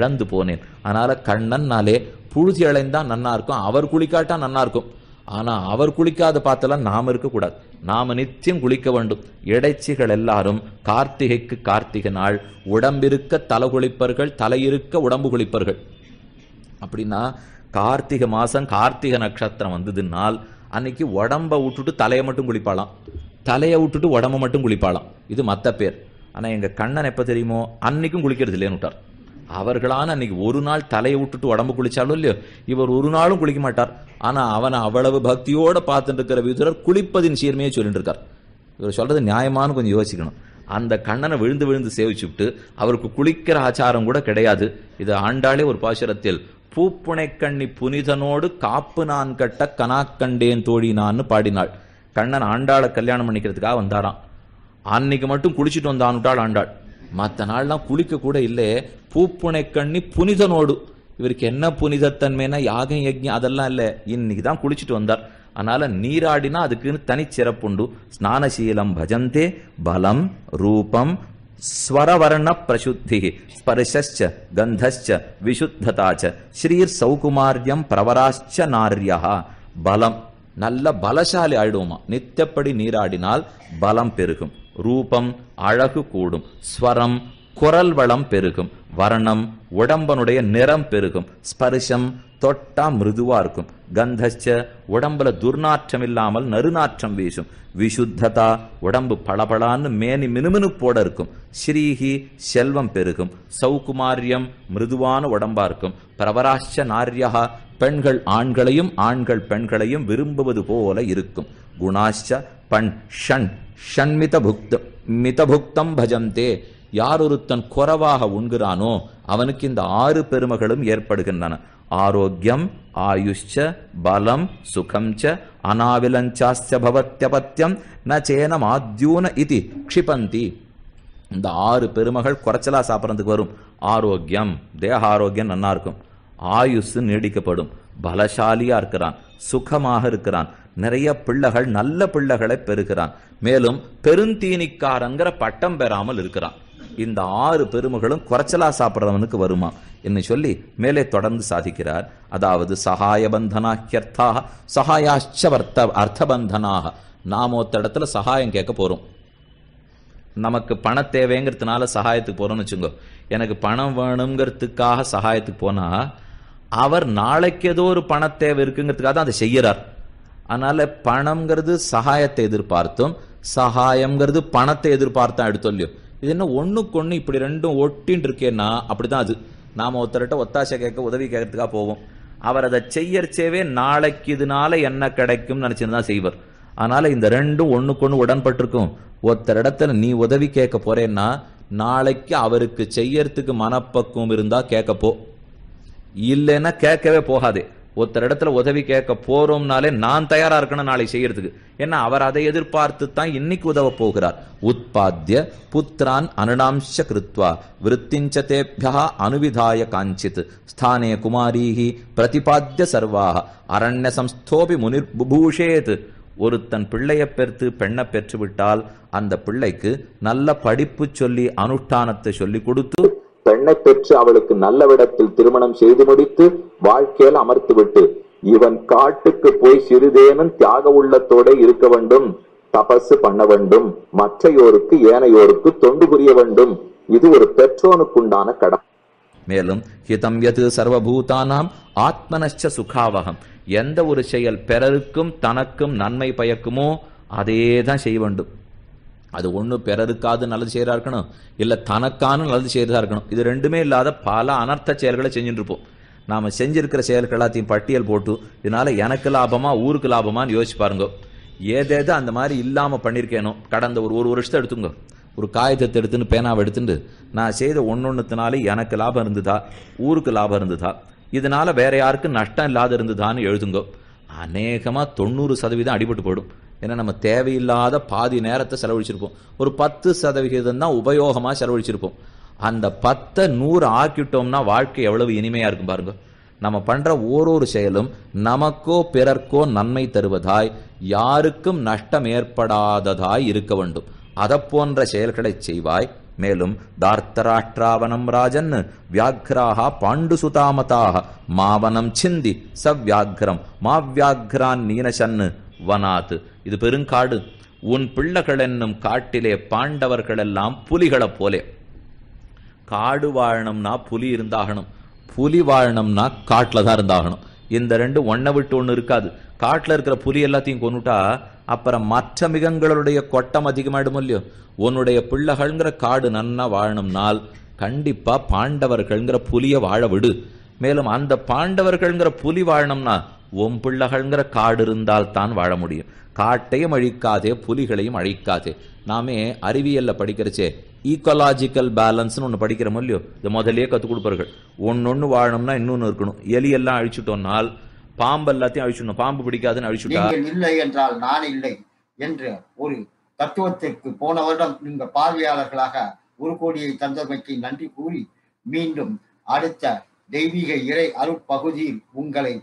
இழந்து போனேன். அதனால கண்ணன்னாலே புழுதி அலைந்தான் நன்னா இருக்கும் அவர் குளிக்காட்டா நன்னா இருக்கும். ஆனா அவர் குளிக்காத பார்த்தெல்லாம் நாம இருக்கக்கூடாது. நாம நித்தியம் குளிக்க வேண்டும். இடைச்சிகள் எல்லாரும் கார்த்திகைக்கு கார்த்திகை நாள் உடம்பிருக்க தலை குளிப்பர்கள் தலையிருக்க உடம்பு குளிப்பர்கள். அப்படின்னா கார்த்திகை மாசம் கார்த்திகை நட்சத்திரம் வந்ததுனால் அன்னைக்கு உடம்ப விட்டுட்டு தலையை மட்டும் குளிப்பாளாம். தலையை விட்டுட்டு உடம்ப மட்டும் குளிப்பாளாம். இது மத்த பேர். ஆனா எங்க கண்ணன் எப்ப தெரியுமோ அன்னைக்கும் குளிக்கிறது இல்லைன்னு விட்டார் அவர்களான அன்னைக்கு ஒரு நாள் தலையை விட்டுட்டு உடம்பு குளிச்சாலும் இல்லையோ? இவர் ஒரு நாளும் குளிக்க மாட்டார். ஆனா அவனை அவ்வளவு பக்தியோட பார்த்துட்டு இருக்கிற விதுரர் குளிப்பதின் சீர்மையை சொல்லிட்டு இருக்கார் இவர் சொல்றது நியாயமானு கொஞ்சம் யோசிக்கணும். அந்த கண்ணனை விழுந்து விழுந்து சேவிச்சுவிட்டு அவருக்கு குளிக்கிற ஆச்சாரம் கூட கிடையாது. இது ஆண்டாளே ஒரு பாசுரத்தில் பூப்புனை கண்ணி புனிதனோடு காப்பு நான் கட்ட கனாக்கண்டேன் தோழி நான்னு பாடினாள். கண்ணன் ஆண்டாளை கல்யாணம் பண்ணிக்கிறதுக்காக வந்தாராம். அன்னைக்கு மட்டும் குளிச்சுட்டு வந்தான்ட்டாள் ஆண்டாள். மற்ற நாள்லாம் குளிக்க கூட இல்லை. பூப்புனை கண்ணி புனிதனோடு. இவருக்கு என்ன புனிதத்தன்மைனா யாகம் யஜ்யம் அதெல்லாம் இல்லை. இன்னைக்கு தான் குளிச்சுட்டு வந்தார். அதனால நீராடினா அதுக்குன்னு தனி சிறப்புண்டு ஸ்நானசீலம் பஜந்தே பலம் ரூபம் ஸ்வரவர்ண பிரசுத்தி ஸ்பர்ஷ்ச கந்தச்ச விசுத்ததாச்ச ஸ்ரீர் சௌகுமாரியம் பிரவராச்ச நாரியா. பலம். நல்ல பலசாலி ஆயிடுவோமா? நித்தப்படி நீராடினால் பலம் பெருகும். ரூபம் அழகு கூடும். ஸ்வரம் குரல் வளம் பெருகும். வர்ணம் உடம்பனுடைய நிறம் பெருகும். ஸ்பர்ஷம் தொட்டா மிருதுவா இருக்கும். கந்தச்ச உடம்புல துர்நாற்றம் இல்லாமல் நறுநாற்றம் வீசும். விசுத்ததா உடம்பு பளபளான்னு மேனி மினுமினுப்போட இருக்கும். ஸ்ரீஹி செல்வம் பெருகும். சௌகுமாரியம் மிருதுவான உடம்பா இருக்கும். பிரவராச்ச நாரியா பெண்கள் ஆண்களையும் ஆண்கள் பெண்களையும் விரும்புவது போல இருக்கும். குணாச்ச பண் ஷண் ஷண்மித புக்த மிதபுக்தம் பஜந்தே. யார் ஒருத்தன் குறவாக உண்கிறானோ அவனுக்கு இந்த ஆறு பெருமைகளும் ஏற்படுகின்றன. ஆரோக்கியம் ஆயுஷ்ச பலம் சுகம் ச அனாவிலஞ்சாஸ்ய பவத்தியபத்தியம் ந சேனம் ஆத்யூன இது க்ஷிபந்தி. இந்த ஆறு பெருமகள் குறைச்சலா சாப்பிட்றதுக்கு வரும். ஆரோக்கியம் தேக ஆரோக்கியம் நல்லா இருக்கும். ஆயுசு நீடிக்கப்படும். பலசாலியா இருக்கிறான். சுகமாக இருக்கிறான். நிறைய பிள்ளைகள் நல்ல பிள்ளைகளை பெறுகிறான். மேலும் பெருந்தீனிக்காரங்கிற பட்டம் பெறாமல் இருக்கிறான். இந்த ஆறு பெருமைகளும் குறைச்சலா சாப்பிட்றவனுக்கு வருமா? என்று சொல்லி மேலே தொடர்ந்து சாதிக்கிறார். அதாவது சகாய பந்தனாக்கியர்த்தாக சகாயாச்ச வர்த்த அர்த்தபந்தனாக. நாம் ஒருத்த இடத்துல சகாயம் கேட்க போறோம். நமக்கு பண தேவைங்கிறதுனால சகாயத்துக்கு போறோம்னு வச்சுக்கோ. எனக்கு பணம் வேணுங்கிறதுக்காக சகாயத்துக்கு போனா அவர் நாளைக்கு ஏதோ ஒரு பண தேவை இருக்குங்கிறதுக்காக தான் அதை செய்யறார் அதனால பணம்ங்கிறது சகாயத்தை எதிர்பார்த்தும் சகாயம்ங்கிறது பணத்தை எதிர்பார்த்தா எடுத்தோம் இது என்ன ஒண்ணுக்கு ஒண்ணு இப்படி ரெண்டும் ஒட்டின்னு இருக்கேன்னா அப்படிதான் அது. நாம ஒருத்தர்கிட்ட ஒத்தாசை கேட்க உதவி கேட்கறதுக்காக போவோம். அவர் அதை செய்யறச்சேவே நாளைக்கு இதனால என்ன கிடைக்கும் நினைச்சுன்னு தான் செய்வார். அதனால இந்த ரெண்டும் ஒண்ணுக்கு ஒண்ணு உடன்பட்டிருக்கும். ஒருத்தர் இடத்துல நீ உதவி கேட்க போறேன்னா நாளைக்கு அவருக்கு செய்யறதுக்கு மனப்பக்குவம் இருந்தா கேட்கப்போ இல்லைன்னா கேட்கவே போகாதே. ஒருத்தர் இடத்துல உதவி கேட்க போறோம்னாலே நான் தயாரா இருக்கணும் நாளை செய்யறதுக்கு. ஏன்னா அவர் அதை எதிர்பார்த்து தான் இன்னைக்கு உதவ போகிறார். உத்பாத்திய புத்திரான் அனுடாம்ச கிருத்வா விருத்திஞ்சதேபியா அனுவிதாய காஞ்சித். ஸ்தானே குமாரீஹி பிரதிபாத்திய சர்வாக அரண்ய சம்ஸ்தோபி முனிர் புபூஷேத் ஒருத்தன் பிள்ளைய பெற்று பெண்ணை பெற்றுவிட்டால் அந்த பிள்ளைக்கு நல்ல படிப்பு சொல்லி அனுஷ்டானத்தை சொல்லி கொடுத்து பெண்ணை பெற்று அவளுக்கு நல்ல விடத்தில் திருமணம் செய்து முடித்து வாழ்க்கையில் அமர்த்து விட்டு இவன் காட்டுக்கு போய் சிறிதேனும் தியாக உள்ளத்தோட இருக்க வேண்டும் தபசு பண்ண வேண்டும் மற்றையோருக்கு ஏனையோருக்கு தொண்டு புரிய வேண்டும். இது ஒரு பெற்றோனுக்குண்டான கடன். மேலும் ஹிதம் எது சர்வபூதானாம் ஆத்மனச்ச சுகாவகம். எந்த ஒரு செயல் பிறருக்கும் தனக்கும் நன்மை பயக்குமோ அதே தான் செய்ய வேண்டும். அது ஒன்று பிறருக்காவது நல்லது செய்யறா இருக்கணும் இல்லை தனக்கான நல்லது செய்யறதா இருக்கணும். இது ரெண்டுமே இல்லாத பல அனர்த்த செயல்களை செஞ்சுட்டு இருப்போம் நாம் செஞ்சிருக்கிற செயல்கள் எல்லாத்தையும் பட்டியல் போட்டு இதனால எனக்கு லாபமா ஊருக்கு லாபமான்னு யோசிச்சு பாருங்க. ஏதேதோ அந்த மாதிரி இல்லாமல் பண்ணியிருக்கேனோ கடந்த ஒரு ஒரு வருஷத்தை எடுத்துங்க. ஒரு காகிதத்தை எடுத்துன்னு பேனாவை எடுத்துட்டு நான் செய்த ஒன்னொன்னுத்தினால எனக்கு லாபம் இருந்ததா ஊருக்கு லாபம் இருந்ததா? இதனால வேற யாருக்கும் நஷ்டம் இல்லாத இருந்ததான்னு எழுதுங்க. அநேகமாக தொண்ணூறு சதவீதம் அடிபட்டு போயிடும். ஏன்னா நம்ம தேவையில்லாத பாதி நேரத்தை செலவழிச்சிருப்போம். ஒரு பத்து சதவிகிதம் தான் உபயோகமாக செலவழிச்சிருப்போம். அந்த பத்தை நூறு ஆக்கிட்டோம்னா வாழ்க்கை எவ்வளவு இனிமையாக இருக்கும் பாருங்க. நம்ம பண்ற ஓரொரு செயலும் நமக்கோ பிறர்க்கோ நன்மை தருவதாய் யாருக்கும் நஷ்டம் ஏற்படாததாய் இருக்க வேண்டும். அதை போன்ற செயல்களை செய்வாய். மேலும் தார்த்தராஷ்டிராவனம் ராஜன் வியாக்ராக பாண்டு சுதாமதாக மாவனம் சிந்தி சவ்யாக்ரம் மாவியாக்ரான் நீனசன்னு வனாத். இது பெருங்காடு. உன் பிள்ளைகள் என்னும் காட்டிலே பாண்டவர்கள் எல்லாம் புலிகளைப் போலே. காடு வாழணும்னா புலி இருந்தாகணும். புலி வாழணும்னா காட்டில் தான் இருந்தாகணும். இந்த ரெண்டு ஒன்றை விட்டு ஒன்று இருக்காது. காட்டில் இருக்கிற புலி எல்லாத்தையும் கொண்டுட்டா அப்புறம் மற்ற மிகங்களுடைய கொட்டம் அதிகமாயிடும் இல்லையோ? உன்னுடைய பிள்ளைகள்ங்கிற காடு நன்னா வாழணும்னால் கண்டிப்பாக பாண்டவர்கள்ங்கிற புலியை வாழ விடு. மேலும் அந்த பாண்டவர்கள்ங்கிற புலி வாழணும்னா உன் பிள்ளைகள்ங்கிற காடு இருந்தால் தான் வாழ முடியும். காட்டையும் அழிக்காதே புலிகளையும் அழிக்காதே. நாமே அறிவியல்ல படிக்கிறச்சே ஈக்கோலாஜிக்கல் பேலன்ஸ்னு ஒன்று படிக்கிறோம் இல்லையோ? இதை முதல்லயே கற்றுக் கொடுப்பார்கள். ஒன்னொன்னு வாழணும்னா இன்னொன்னு இருக்கணும். எலி எல்லாம் அழிச்சுட்டோம்னால் பாம்பு எல்லாத்தையும் அழிச்சிடணும். பாம்பு பிடிக்காதுன்னு அழிச்சுட்டா? இல்லை என்றால் நான் இல்லை என்று ஒரு தத்துவத்திற்கு போன வருடம் இந்த பார்வையாளர்களாக ஒரு கோடியை தந்தமைக்கு நன்றி கூறி மீண்டும் அடுத்த தெய்வீக இறை அருட்பகுதியில் உங்களை